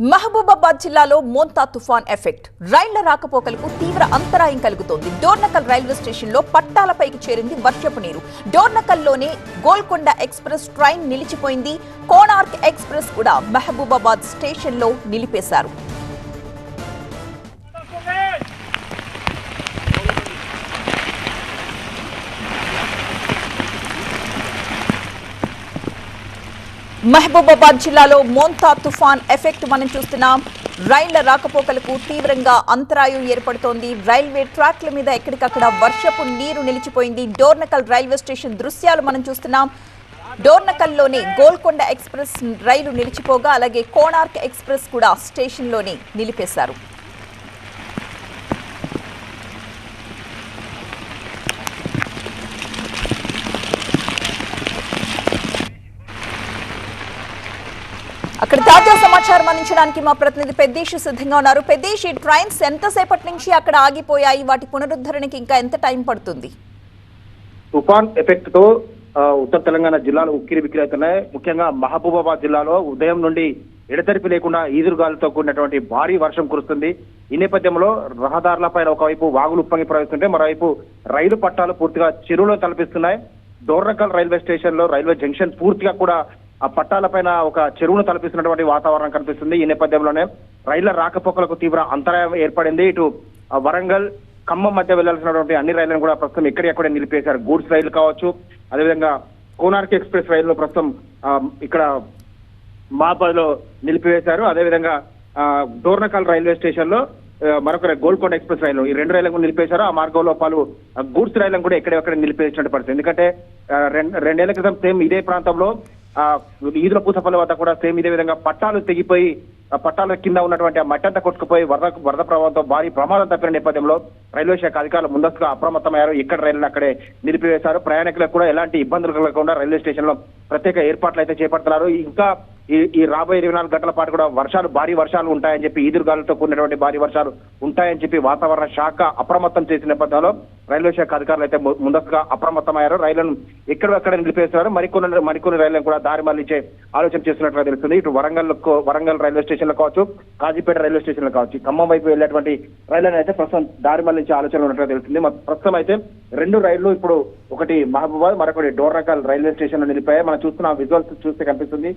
మహబూబాబాద్ జిల్లాలో మోంతా తుఫాన్ ఎఫెక్ట్. రైళ్ళ రాకపోకలకు తీవ్ర అంతరాయం కలుగుతోంది. డోర్నకల్ రైల్వే స్టేషన్లో పట్టాలపైకి చేరింది వర్షపు నీరు. డోర్నకల్లోనే గోల్కొండ ఎక్స్ప్రెస్ ట్రైన్ నిలిచిపోయింది. కోణార్క్ ఎక్స్ప్రెస్ కూడా మహబూబాబాద్ స్టేషన్లో నిలిపేశారు. మహబూబాబాద్ జిల్లాలో మోంతా తుఫాన్ ఎఫెక్ట్ మనం చూస్తున్నాం. రైళ్ళ రాకపోకలకు తీవ్రంగా అంతరాయం ఏర్పడుతోంది. రైల్వే ట్రాక్ల మీద ఎక్కడికక్కడ వర్షపు నీరు నిలిచిపోయింది. డోర్నకల్ రైల్వే స్టేషన్ దృశ్యాలు మనం చూస్తున్నాం. డోర్నకల్లోనే గోల్కొండ ఎక్స్ప్రెస్ రైలు నిలిచిపోగా అలాగే కోణార్క్ ఎక్స్ప్రెస్ కూడా స్టేషన్లోనే నిలిపేశారు. అక్కడ తాజా సమాచారం అందించడానికి మా ప్రతినిధి పెద్దేశ్ సిద్ధంగా ఉన్నారు. పెద్దేశ్ ట్రైన్స్ ఎంతసేపటి నుంచి అక్కడ ఆగిపోయాయి? వాటి పునరుద్ధరణకి ఇంకా ఎంత టైం పడుతుంది? తుఫాన్ ఎఫెక్ట్తో ఉత్తర తెలంగాణ జిల్లాలో ఉక్కిరి బిక్కిరి అవుతున్నాయి ముఖ్యంగా మహబూబాబాద్ జిల్లాలో ఉదయం నుండి ఎడతెరిపి లేకుండా ఈదురుగాలుతో కూడినటువంటి భారీ వర్షం కురుస్తుంది. ఈ నేపథ్యంలో రహదారులపైన ఒకవైపు వాగులు ఉప్పొంగి ప్రవహిస్తుంటే మరోవైపు రైలు పట్టాలు పూర్తిగా చెరువులో తలపిస్తున్నాయి. దోర్రకల్ రైల్వే స్టేషన్లో రైల్వే జంక్షన్ పూర్తిగా కూడా ఆ పట్టాలపైన ఒక చెరువును తలపిస్తున్నటువంటి వాతావరణం కనిపిస్తుంది. ఈ నేపథ్యంలోనే రైళ్ళ రాకపోకలకు తీవ్ర అంతరాయం ఏర్పడింది. ఇటు వరంగల్ ఖమ్మం మధ్య వెళ్ళాల్సినటువంటి అన్ని రైళ్ళను కూడా ప్రస్తుతం ఎక్కడెక్కడే నిలిపేశారు. గూడ్స్ రైలు కావచ్చు అదేవిధంగా కోనార్క్ ఎక్స్ప్రెస్ రైలు ప్రస్తుతం ఇక్కడ మాబాద్లో నిలిపివేశారు. అదేవిధంగా డోర్నకాల్ డోర్నకల్ రైల్వే స్టేషన్లో మరొక గోల్కొండ ఎక్స్ప్రెస్ రైలు ఈ రెండు రైళ్ళను కూడా నిలిపేశారు. ఆ మార్గంలో పలు గూడ్స్ రైళ్ళను కూడా ఎక్కడెక్కడ నిలిపేసినట్టు పరిస్థితి. ఎందుకంటే రెండేళ్ళ క్రితం సేమ్ ఇదే ప్రాంతంలో ఈదుల పూసపల్లి వద్ద కూడా సేమ్ ఇదే విధంగా పట్టాలు తెగిపోయి ఆ పట్టాల కింద ఉన్నటువంటి ఆ మట్టంతా కొట్టుకుపోయి వరద వరద ప్రభావంతో భారీ ప్రమాదం తప్పిన నేపథ్యంలో రైల్వే శాఖ అధికారులు ముందస్తుగా అప్రమత్తమయ్యారు. ఇక్కడ రైళ్ళను అక్కడే నిలిపివేశారు. ప్రయాణికులకు కూడా ఎలాంటి ఇబ్బందులు కలగకుండా రైల్వే స్టేషన్లో ప్రత్యేక ఏర్పాట్లు అయితే చేపడుతున్నారు. ఇంకా ఈ ఈ రాబోయే ఇరవై నాలుగు గంటల పాటు కూడా వర్షాలు భారీ వర్షాలు ఉంటాయని చెప్పి ఈదురుగాలతో కూడినటువంటి భారీ వర్షాలు ఉంటాయని చెప్పి వాతావరణ శాఖ అప్రమత్తం చేసిన నేపథ్యంలో రైల్వే శాఖ అధికారులు అయితే ముందస్తుగా అప్రమత్తమయ్యారు. రైళ్ళను ఎక్కడెక్కడ నిలిపేస్తున్నారు? మరికొన్ని మరికొన్ని రైళ్ళను కూడా దారి మళ్ళించే ఆలోచన చేస్తున్నట్లుగా తెలుస్తుంది. ఇటు వరంగల్ వరంగల్ రైల్వే స్టేషన్లో కావచ్చు కాజీపేట రైల్వే స్టేషన్లో కావచ్చు ఖమ్మం వైపు వెళ్ళేటువంటి రైళ్ళను అయితే ప్రస్తుతం దారి మళ్ళించే ఆలోచన ఉన్నట్లుగా తెలుస్తుంది. ప్రస్తుతం అయితే రెండు రైళ్ళు ఇప్పుడు ఒకటి మహబూబాద్ మరొకటి డోర్నకల్ రైల్వే స్టేషన్లో నిలిపాయి. మనం చూస్తున్న విజువల్స్ చూస్తే కనిపిస్తుంది.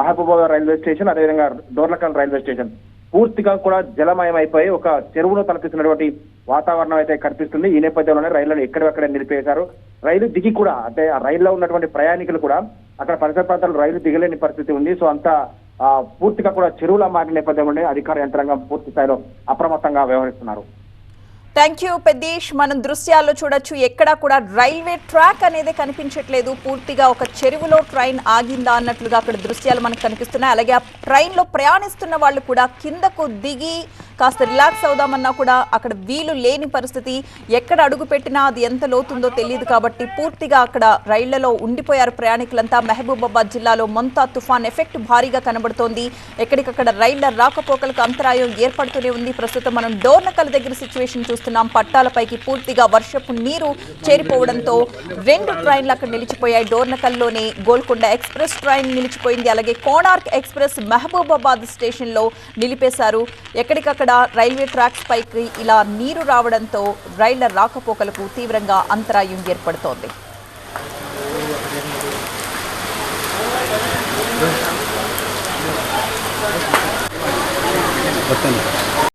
మహబూబాబాద్ రైల్వే స్టేషన్ అదేవిధంగా డోర్నకల్ రైల్వే స్టేషన్. పూర్తిగా కూడా జలమయం అయిపోయి ఒక చెరువులో తలపిస్తున్నటువంటి వాతావరణం అయితే కనిపిస్తుంది. ఈ నేపథ్యంలోనే రైళ్ళను ఎక్కడెక్కడ నిలిపేశారు? రైలు దిగి కూడా అంటే ఆ రైల్లో ఉన్నటువంటి ప్రయాణికులు కూడా అక్కడ పరిసర ప్రాంతాలు రైలు దిగలేని పరిస్థితి ఉంది. సో అంతా పూర్తిగా కూడా చెరువులా మారిన నేపథ్యంలోనే అధికార యంత్రాంగం పూర్తి స్థాయిలో అప్రమత్తంగా వ్యవహరిస్తున్నారు. థ్యాంక్ యూ పెద్దీష్ మనం దృశ్యాల్లో చూడొచ్చు. ఎక్కడా కూడా రైల్వే ట్రాక్ అనేది కనిపించట్లేదు. పూర్తిగా ఒక చెరువులో ట్రైన్ ఆగిందా అన్నట్లుగా అక్కడ దృశ్యాలు మనకు కనిపిస్తున్నాయి. అలాగే ఆ ట్రైన్లో ప్రయాణిస్తున్న వాళ్ళు కూడా కిందకు దిగి కాస్త రిలాక్స్ అవుదామన్నా కూడా అక్కడ వీలు లేని పరిస్థితి. ఎక్కడ అడుగు పెట్టినా అది ఎంత లోతుందో తెలియదు కాబట్టి పూర్తిగా అక్కడ రైళ్ళలో ఉండిపోయారు ప్రయాణికులంతా. మహబూబాబాద్ జిల్లాలో మొంతా తుఫాన్ ఎఫెక్ట్ భారీగా కనబడుతోంది. ఎక్కడికక్కడ రైళ్ళ రాకపోకలకు అంతరాయం ఏర్పడుతూనే ఉంది. ప్రస్తుతం మనం డోర్నకల్ దగ్గర సిచ్యువేషన్ చూస్తున్నాం. పట్టాలపైకి పూర్తిగా వర్షపు నీరు చేరిపోవడంతో రెండు ట్రైన్లు అక్కడ నిలిచిపోయాయి. డోర్నకల్లోనే గోల్కొండ ఎక్స్ప్రెస్ ట్రైన్ నిలిచిపోయింది. అలాగే కోణార్క్ ఎక్స్ప్రెస్ మహబూబాబాద్ స్టేషన్లో నిలిపేశారు. ఎక్కడికక్కడ రైల్వే ట్రాక్స్ పైకి ఇలా నీరు రావడంతో రైళ్ళ రాకపోకలకు తీవ్రంగా అంతరాయం ఏర్పడుతోంది. వస్తాను.